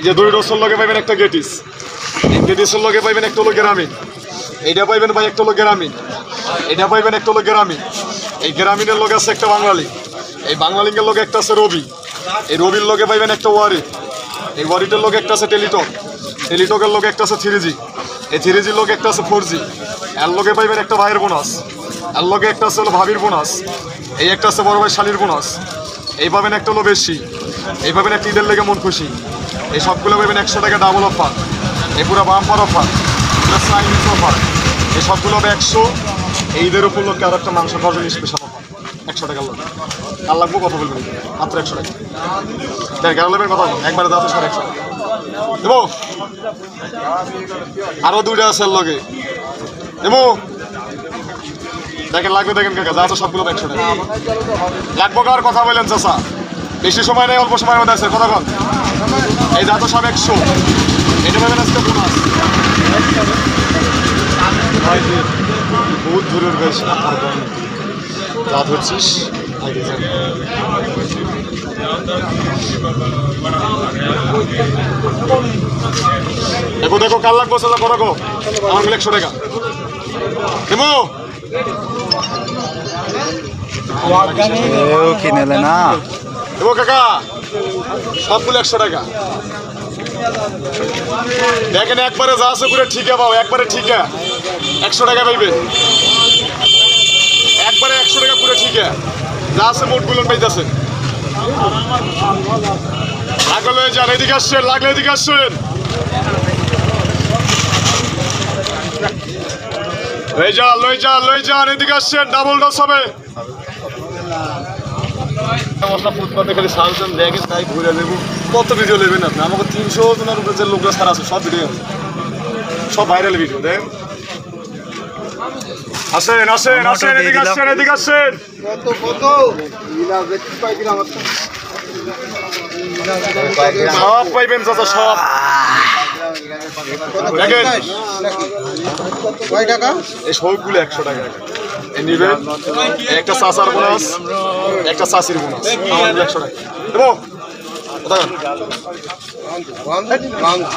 এই যে দুই রসুন লগে পাইবেন একটা গেটিস গেটিসের লগে পাইবেন একটা হলো গ্রামীণ, এইটা পাইবেন ভাই একটা হলো গ্রামীণ এটা পাইবেন একটা হলো গ্রামীণ, এই গ্রামীণের লগে আছে একটা বাঙালি, এই বাঙালিঙ্গের লগে একটা আছে রবি, এই রবির লগে পাইবেন একটা ওয়ারি এই ওয়ারিটার লগে একটা আছে টেলিটক, টেলিটকের লগে একটা আছে থ্রি জি এই থ্রি লগে একটা আছে ফোর জি এর লগে পাইবেন একটা ভাইয়ের বোনাস, এর লগে একটা আছে হলো ভাবির বোনাস, এই একটা আছে বড় ভাই শালির বোনাস, এই পাবেন একটা হলো বেশি, এই পাবেন একটা ঈদের লেগে মন খুশি। এই সবগুলো পাবেন একশো টাকা ডাবল অফার এই পুরো বাম্পার অফার পুরো চাইনিজ অফার এই সবগুলো হবে একশো। ঈদের উপলক্ষে আর একটা মাংস খাওয়ার জন্য স্পেশাল অফার একশো টাকার লোক। আর লাগবো কথা বলবেন মাত্র একশো টাকা। দেখ গেল লেবের কথা একবারে দাঁতে সাড়ে একশো টাকা। দেবো? আরও দুইটা আছে লগে। দেবো? দেখেন, লাগবে, দেখেন, কাকা। যা তো সবগুলো একশো টাকা। লাগবো কার কথা বললেন চাষা বেশি সময় নেই, অল্প সময়ের মধ্যে আছে কন এই যা তো সব একশো। এটা পাবেন আজকে বোনাস। বহুত দূরের বেশ ধরছিস, আগে দেখো দেখো কাল লাগবো চাচা করো আমার মিলে একশো টাকা। এও কিনেলে না? দেবো কাকা সবগুলো একশো টাকা। দেখেন একবারে যা আছে পুরো ঠিকা পাও একবারে ঠিকা একশো টাকা পাইবে। একবারে একশো টাকা পুরো ঠিকা যা আছে মোটগুলো পাইতেছে। লাগলে লয়ে যান এদিকে আসছেন, লাগলে এদিকে আসছেন। লই যান লই যান লই যান, এদিকে আসছেন ডাবল ডস হবে। মশলা ফুটপাতে খালি সালছেন দেখেন তাই ঘুরে দেবো কত ভিডিও নেবেন আপনি? আমাকে তিনশো জনের উপরে যে লোকরা সারা আছে সব ভিডিও সব ভাইরাল ভিডিও দেখ। আসেন আসেন আসেন এদিকে এদিকে সব পাইবেন চাচা সব। দেখেন। কয় টাকা? এই সবগুলো একশো টাকা। নিবেন? একটা সাসার বোনাস একটা চাষির বোনাস। একশো টাকা। বান্ধব।